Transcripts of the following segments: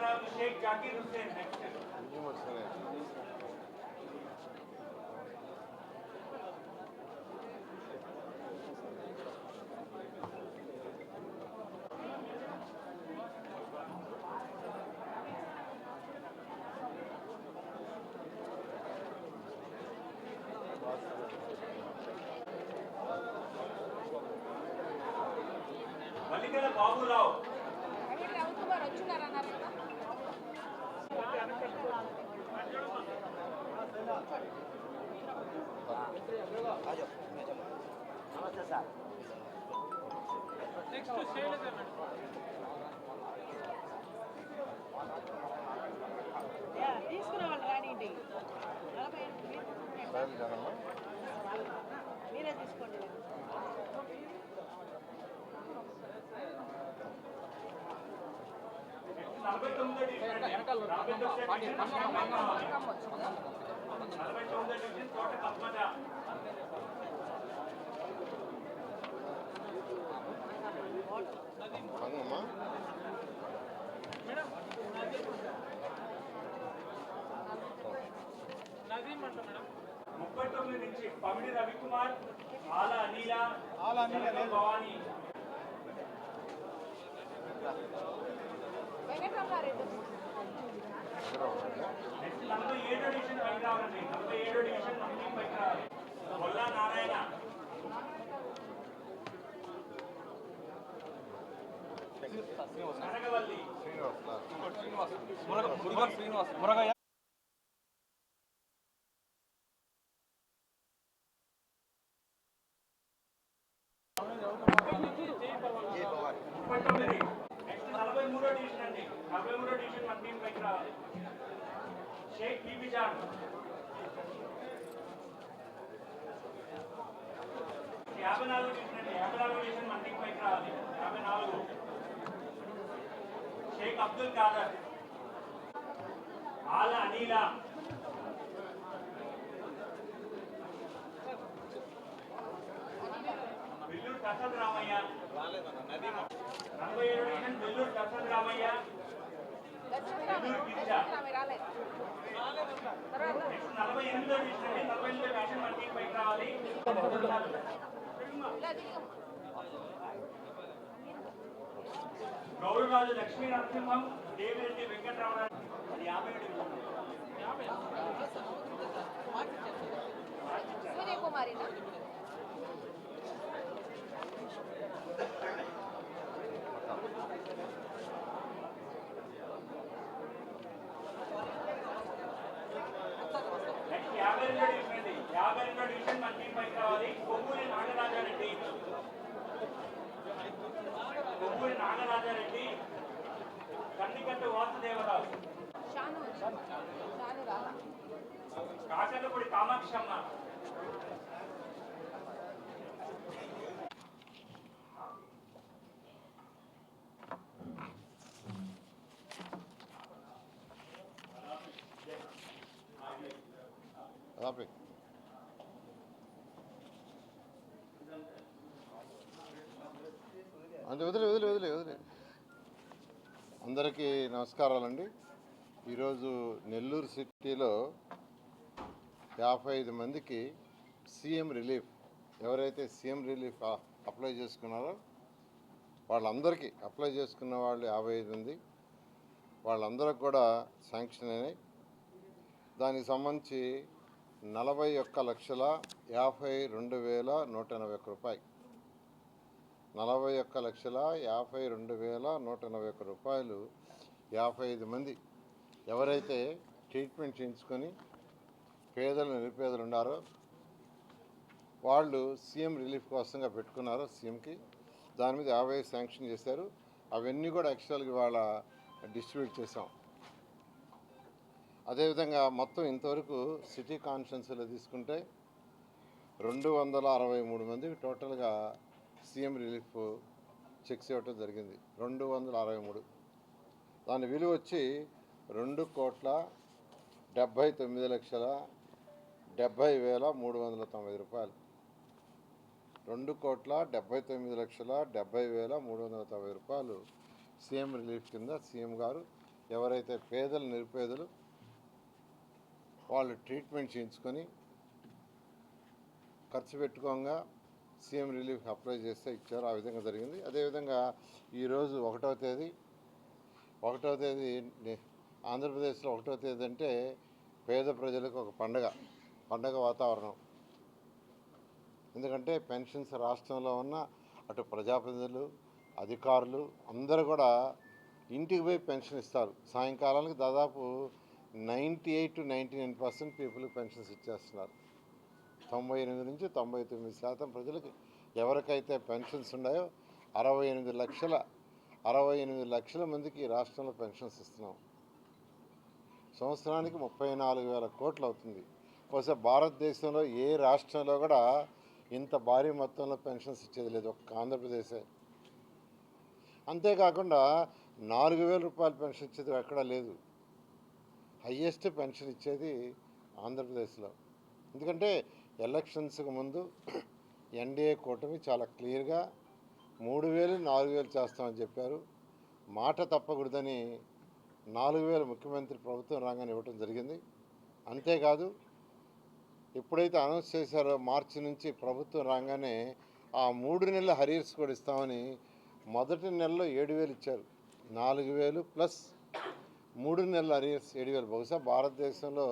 యాభై షేక్ జాకీర్ హుస్సేన్ నెక్స్ట్ అన్నీ వస్తున్నాయి మల్లికల బాబురావు ప్రైవేట్ రవికుమార్ వచ్చినారన్నారు కదా తీసుకురావాలి నలభై తొమ్మిదో నలభై తొమ్మిదో ముప్పై తొమ్మిది నుంచి పమిడి రవికుమార్ ఆల అనిల జనక భవానీ వెంకటరమణారెడ్డి దగ్గర ఉండండి. నెక్స్ట్ నలభై ఏడో డివిజన్ పైకి రావాలండి నలభై ఏడో డివిజన్ మంది పైకి రావాలి గొల్లా నారాయణ కనకవల్లి శ్రీనివాస్ సార్ మూడో డివిజన్ అండి. డెబ్బై మూడో డివిజన్ మన టీం పైకి రావాలి షేక్ బీబీ జాన్. యాభై నాలుగు డివిజన్ అండి. యాభై నాలుగు డివిజన్ మన టీం పైకి రావాలి యాభై నాలుగు. షేక్ అబ్దుల్ కాదర్ ఆల అనీలా. వెల్లూరు ప్రసాద్ రామయ్య నలభై ఏడు డివిజన్ వెల్లూరు ప్రసాద్ రామయ్య వెల్లూరు గిరిజ. ఆమె రాలేదు తర్వాత? నెక్స్ట్ నలభై ఎనిమిదో డివిజన్ అండి నలభై ఎనిమిదో డివిజన్ మన టీం పైకి రావాలి. ఇలా దిగమ్మ. గౌరవరాజు లక్ష్మీ నరసింహం దేవిరెడ్డి వెంకటరమణ నాగరాజారెడ్డి కందికట్ట వాసుదేవరావు షాను షాను రాలా కాకలపూడి కామాక్షమ్మ రాపి అంతే వదిలే వదిలే వదిలే వదిలే అందరికీ నమస్కారాలండి. ఈరోజు నెల్లూరు సిటీలో యాభై ఐదు మందికి సీఎం రిలీఫ్ ఎవరైతే సీఎం రిలీఫ్ అప్లై చేసుకున్నారో వాళ్ళందరికీ అప్లై చేసుకున్న వాళ్ళు యాభై ఐదు మంది వాళ్ళందరికి కూడా శాంక్షన్ అయినాయి. దానికి సంబంధించి నలభై ఒక్క లక్షల యాభై రెండు వేల నూట ఎనభై ఒక్క రూపాయి నలభై ఒక్క లక్షల యాభై రెండు వేల నూట ఎనభై ఒక్క రూపాయలు యాభై ఐదు మంది. ఎవరైతే ట్రీట్మెంట్ చేయించుకొని పేదలు నిరుపేదలు ఉన్నారో వాళ్ళు సీఎం రిలీఫ్ కోసంగా పెట్టుకున్నారు సీఎంకి దాని మీద యాభై శాంక్షన్ చేశారు. అవన్నీ కూడా యాక్చువల్గా ఇవాళ డిస్ట్రిబ్యూట్ చేసాం అదేవిధంగా మొత్తం ఇంతవరకు సిటీ కాన్ఫరెన్స్లో తీసుకుంటే రెండు వందల అరవై మూడు మందికి టోటల్గా సీఎం రిలీఫ్ చెక్స్ ఇవ్వటం జరిగింది. రెండు వందల అరవై మూడు. దాని విలువ వచ్చి రెండు కోట్ల డెబ్భై తొమ్మిది లక్షల డెబ్భై వేల మూడు వందల తొంభై రూపాయలు. రెండు కోట్ల డెబ్భై తొమ్మిది లక్షల డెబ్భై వేల మూడు వందల తొంభై రూపాయలు సీఎం రిలీఫ్ కింద సీఎం గారు ఎవరైతే పేదలు నిరుపేదలు వాళ్ళు ట్రీట్మెంట్ చేయించుకొని ఖర్చు పెట్టుకోగా సీఎం రిలీఫ్ అప్లై చేస్తే ఇచ్చారు. ఆ విధంగా జరిగింది. అదేవిధంగా ఈరోజు ఒకటవ తేదీ ఒకటవ తేదీ ఆంధ్రప్రదేశ్లో ఒకటవ తేదీ అంటే పేద ప్రజలకు ఒక పండగ పండగ వాతావరణం. ఎందుకంటే పెన్షన్స్ రాష్ట్రంలో ఉన్న అటు ప్రజాప్రతినిధులు అధికారులు అందరూ కూడా ఇంటికి పోయి పెన్షన్ ఇస్తారు. సాయంకాలానికి దాదాపు ninety eight to ninety nine percent పీపుల్కి పెన్షన్స్ ఇచ్చేస్తున్నారు. తొంభై ఎనిమిది నుంచి తొంభై తొమ్మిది శాతం ప్రజలకి ఎవరికైతే పెన్షన్స్ ఉన్నాయో అరవై ఎనిమిది లక్షల అరవై ఎనిమిది లక్షల మందికి రాష్ట్రంలో పెన్షన్స్ ఇస్తున్నాం. సంవత్సరానికి ముప్పై నాలుగు వేల కోట్లు అవుతుంది. బహుశా భారతదేశంలో ఏ రాష్ట్రంలో కూడా ఇంత భారీ మొత్తంలో పెన్షన్స్ ఇచ్చేది లేదు ఒక్క ఆంధ్రప్రదేశే. అంతేకాకుండా నాలుగు వేల రూపాయల పెన్షన్ ఇచ్చేది ఎక్కడా లేదు. హయ్యెస్ట్ పెన్షన్ ఇచ్చేది ఆంధ్రప్రదేశ్లో. ఎందుకంటే ఎలక్షన్స్కి ముందు ఎన్డీఏ కూటమి చాలా క్లియర్గా మూడు వేలు నాలుగు వేలు చేస్తామని చెప్పారు. మాట తప్పకూడదని నాలుగు వేలు ముఖ్యమంత్రి ప్రభుత్వం రాగానే ఇవ్వటం జరిగింది. అంతేకాదు ఎప్పుడైతే అనౌన్స్ చేశారో మార్చి నుంచి ప్రభుత్వం రాగానే ఆ మూడు నెలల హరియర్స్ కూడా ఇస్తామని మొదటి నెలలో ఏడు వేలు ఇచ్చారు. నాలుగు వేలు ప్లస్ మూడు నెలల హరియర్స్ ఏడు వేలు బహుశా భారతదేశంలో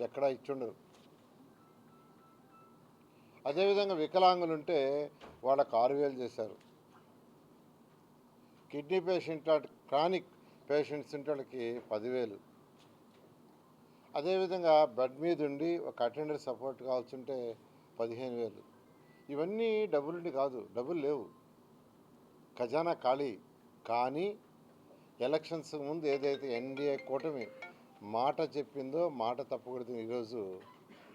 ఎక్కడా ఇచ్చుండరు. అదేవిధంగా వికలాంగులు ఉంటే వాళ్ళకు ఆరు వేలు చేశారు. కిడ్నీ పేషెంట్ క్రానిక్ పేషెంట్స్ ఉంటే వాళ్ళకి పదివేలు. అదేవిధంగా బెడ్ మీద ఉండి ఒక అటెండర్ సపోర్ట్ కావాల్సి ఉంటే పదిహేను వేలు ఇవన్నీ డబ్బులుండి కాదు డబ్బులు లేవు. ఖజానా ఖాళీ. కానీ ఎలక్షన్స్ ముందు ఏదైతే ఎన్డీఏ కూటమి మాట చెప్పిందో మాట తప్పకూడదు ఈరోజు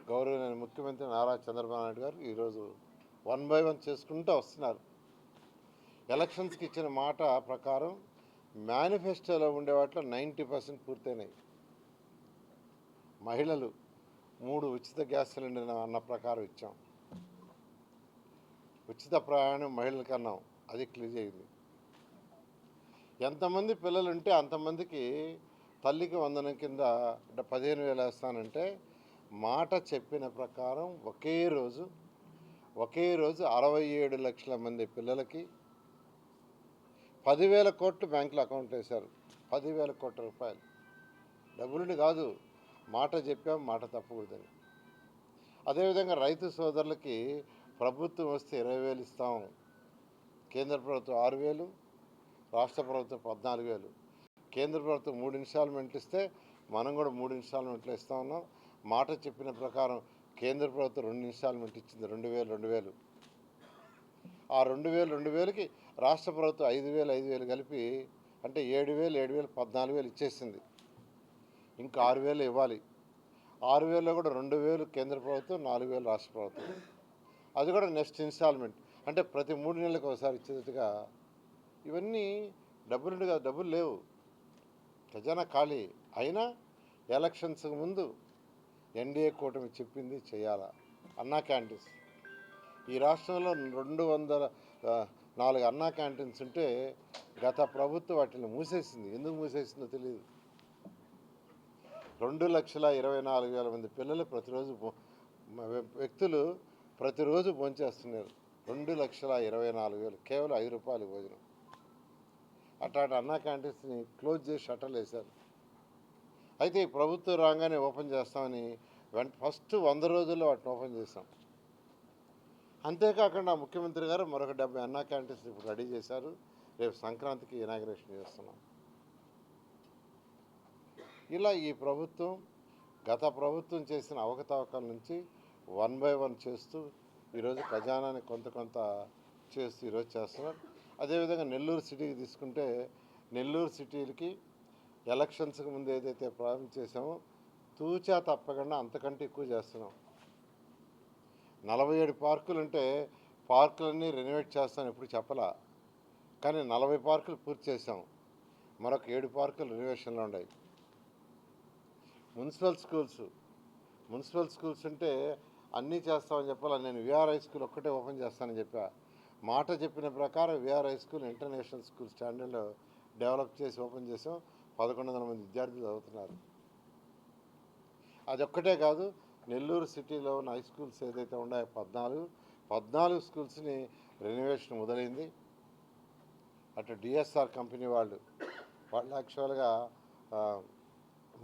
గౌరవనీయ ముఖ్యమంత్రి నారా చంద్రబాబు నాయుడు గారు ఈరోజు వన్ బై వన్ చేసుకుంటూ వస్తున్నారు. ఎలక్షన్స్కి ఇచ్చిన మాట ప్రకారం మేనిఫెస్టోలో ఉండే వాటిలో నైంటీ పర్సెంట్ పూర్తయినాయి. మహిళలు మూడు ఉచిత గ్యాస్ సిలిండర్ అన్న ప్రకారం ఇచ్చాం. ఉచిత ప్రయాణం మహిళలకు అన్నాం అది క్లియర్ అయింది. ఎంతమంది పిల్లలు ఉంటే అంతమందికి తల్లికి వందనం కింద పదిహేను వేలు వేస్తానంటే మాట చెప్పిన ప్రకారం ఒకే రోజు ఒకే రోజు అరవై ఏడు లక్షల మంది పిల్లలకి పదివేల కోట్లు బ్యాంకులో అకౌంట్ వేశారు. పదివేల కోట్ల రూపాయలు. డబ్బులని కాదు మాట చెప్పాం మాట తప్పకూడదని. అదేవిధంగా రైతు సోదరులకి ప్రభుత్వం వస్తే ఇరవై వేలు ఇస్తాం. కేంద్ర ప్రభుత్వం ఆరు వేలు రాష్ట్ర ప్రభుత్వం పద్నాలుగు వేలు. కేంద్ర ప్రభుత్వం మూడు ఇన్స్టాల్మెంట్లు ఇస్తే మనం కూడా మూడు ఇన్స్టాల్మెంట్లు ఇస్తా ఉన్నాం. మాట చెప్పిన ప్రకారం కేంద్ర ప్రభుత్వం రెండు ఇన్స్టాల్మెంట్ ఇచ్చింది రెండు వేలు రెండు వేలు. ఆ రెండు వేలు రెండు వేలకి రాష్ట్ర ప్రభుత్వం ఐదు వేలు ఐదు వేలు కలిపి అంటే ఏడు వేలు ఏడు వేలు పద్నాలుగు వేలు ఇచ్చేసింది. ఇంకా ఆరు వేలు ఇవ్వాలి. ఆరు వేలలో కూడా రెండు వేలు కేంద్ర ప్రభుత్వం నాలుగు వేలు రాష్ట్ర ప్రభుత్వం. అది కూడా నెక్స్ట్ ఇన్స్టాల్మెంట్. అంటే ప్రతి మూడు నెలలకు ఒకసారి ఇచ్చేటట్టుగా ఇవన్నీ డబ్బులు డబ్బులు లేవు. ఖజానా ఖాళీ అయినా ఎలక్షన్స్ ముందు ఎన్డీఏ కూటమి చెప్పింది చేయాలా? అన్నా క్యాంటీన్స్. ఈ రాష్ట్రంలో రెండు వందల నాలుగు అన్నా క్యాంటీన్స్ ఉంటే గత ప్రభుత్వం వాటిని మూసేసింది. ఎందుకు మూసేసిందో తెలియదు రెండు లక్షల ఇరవై నాలుగు వేల మంది పిల్లలు ప్రతిరోజు వ్యక్తులు ప్రతిరోజు భోంచేస్తున్నారు. రెండు లక్షల ఇరవై నాలుగు వేలు కేవలం ఐదు రూపాయలు భోజనం. అట్లాంటి అన్నా క్యాంటీన్స్ని క్లోజ్ చేసి షటర్లు వేశారు. అయితే ఈ ప్రభుత్వం రాగానే ఓపెన్ చేస్తామని వెంట ఫస్ట్ వంద రోజుల్లో వాటిని ఓపెన్ చేసాం అంతేకాకుండా ముఖ్యమంత్రి గారు మరొక డెబ్బై అన్నా క్యాంటీన్స్ ఇప్పుడు రెడీ చేశారు. రేపు సంక్రాంతికి ఇనాగ్రేషన్ చేస్తున్నాం. ఇలా ఈ ప్రభుత్వం గత ప్రభుత్వం చేసిన అవకతవకల నుంచి వన్ బై వన్ చేస్తూ ఈరోజు ఖజానాని కొంత కొంత చేస్తూ ఈరోజు చేస్తున్నారు. అదేవిధంగా నెల్లూరు సిటీకి తీసుకుంటే నెల్లూరు సిటీలకి ఎలక్షన్స్కి ముందు ఏదైతే ప్రారంభం చేసామో తూచా తప్పకుండా అంతకంటే ఎక్కువ చేస్తున్నాం. నలభై ఏడు పార్కులు ఉంటే పార్కులన్నీ రెనోవేట్ చేస్తాను ఎప్పుడు చెప్పలా. కానీ నలభై పార్కులు పూర్తి చేసాం మరొక ఏడు పార్కులు రెనోవేషన్లో ఉన్నాయి. మున్సిపల్ స్కూల్స్ మున్సిపల్ స్కూల్స్ ఉంటే అన్నీ చేస్తామని చెప్పాలా నేను విఆర్ హై స్కూల్ ఒక్కటే ఓపెన్ చేస్తానని చెప్పా. మాట చెప్పిన ప్రకారం VR high school international school స్టాండర్డ్లో develop చేసి ఓపెన్ చేసాం పదకొండు వందల మంది విద్యార్థులు చదువుతున్నారు. అదొక్కటే కాదు నెల్లూరు సిటీలో ఉన్న హై స్కూల్స్ ఏదైతే ఉన్నాయో పద్నాలుగు పద్నాలుగు స్కూల్స్ని రెనోవేషన్ మొదలైంది. అటు డిఎస్ఆర్ కంపెనీ వాళ్ళు వాళ్ళు యాక్చువల్గా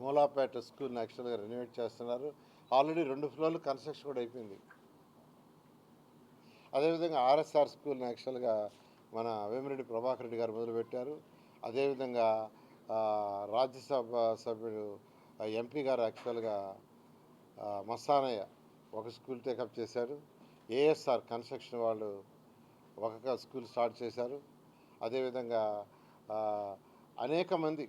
మూలాపేట స్కూల్ని యాక్చువల్గా రెనోవేట్ చేస్తున్నారు. ఆల్రెడీ రెండు ఫ్లోర్లు కన్స్ట్రక్షన్ కూడా అయిపోయింది. అదేవిధంగా ఆర్ఎస్ఆర్ స్కూల్ని యాక్చువల్గా మన వేమిరెడ్డి ప్రభాకర్ రెడ్డి గారు మొదలుపెట్టారు. అదేవిధంగా రాజ్యసభ సభ్యుడు ఎంపీ గారు యాక్చువల్గా మస్తానయ్య ఒక స్కూల్ టేకప్ చేశారు. ఏఎస్ఆర్ కన్స్ట్రక్షన్ వాళ్ళు ఒక స్కూల్ స్టార్ట్ చేశారు. అదేవిధంగా అనేక మంది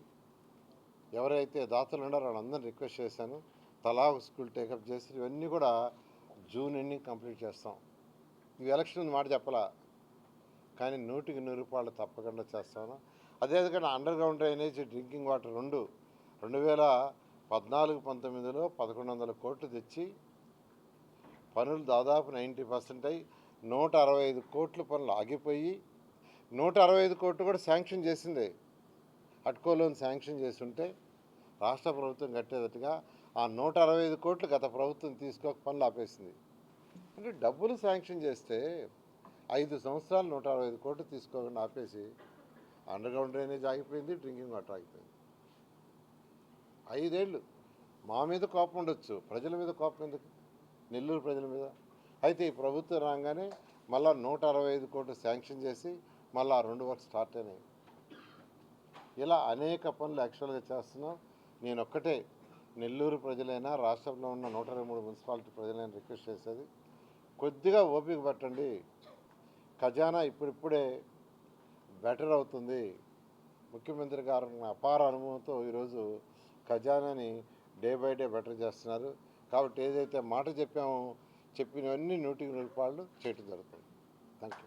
ఎవరైతే దాతలు ఉన్నారో వాళ్ళందరినీ రిక్వెస్ట్ చేశాను. తలా ఒక స్కూల్ టేకప్ చేసి ఇవన్నీ కూడా జూన్ ఎండింగ్ కంప్లీట్ చేస్తాం. ఈ ఎలక్షన్ మాట చెప్పలా? కానీ నూటికి నూరు రూపాయలు తప్పకుండా చేస్తాను. అదేవిధంగా underground drainage drinking water రెండు రెండు వేల పద్నాలుగు పంతొమ్మిదిలో పదకొండు వందల కోట్లు తెచ్చి పనులు దాదాపు నైంటీ పర్సెంట్ అయి నూట అరవై ఐదు కోట్ల పనులు ఆగిపోయి నూట అరవై ఐదు కోట్లు కూడా శాంక్షన్ చేసింది. అట్కో లోన్ శాంక్షన్ చేస్తుంటే రాష్ట్ర ప్రభుత్వం కట్టేటట్టుగా ఆ నూట అరవై ఐదు కోట్లు గత ప్రభుత్వం తీసుకోక పనులు ఆపేసింది. అంటే డబ్బులు శాంక్షన్ చేస్తే ఐదు సంవత్సరాలు నూట అరవై ఐదు కోట్లు తీసుకోకుండా ఆపేసి అండర్ గ్రౌండ్ డ్రైనేజ్ ఆగిపోయింది డ్రింకింగ్ వాటర్ ఆగిపోయింది. ఐదేళ్ళు మా మీద కోపం ఉండొచ్చు ప్రజల మీద కోపం ఎందుకు? నెల్లూరు ప్రజల మీద. అయితే ఈ ప్రభుత్వం రాగానే మళ్ళా నూట అరవై ఐదు కోట్లు శాంక్షన్ చేసి మళ్ళీ ఆ రెండు వర్క్ స్టార్ట్ అయినాయి. ఇలా అనేక పనులు యాక్చువల్గా చేస్తున్నాం. నేను ఒక్కటే నెల్లూరు ప్రజలైనా రాష్ట్రంలో ఉన్న నూట ఇరవై మూడు మున్సిపాలిటీ ప్రజలైనా రిక్వెస్ట్ చేసేది కొద్దిగా ఓపిక పట్టండి. ఖజానా ఇప్పుడిప్పుడే బెటర్ అవుతుంది. ముఖ్యమంత్రి గారు అపార అనుభవంతో ఈరోజు ఖజానాని డే బై డే బెటర్ చేస్తున్నారు. కాబట్టి ఏదైతే మాట చెప్పామో చెప్పినవన్నీ నూటికి నూరు రూపాయలు చేయటం జరుగుతుంది. Thank you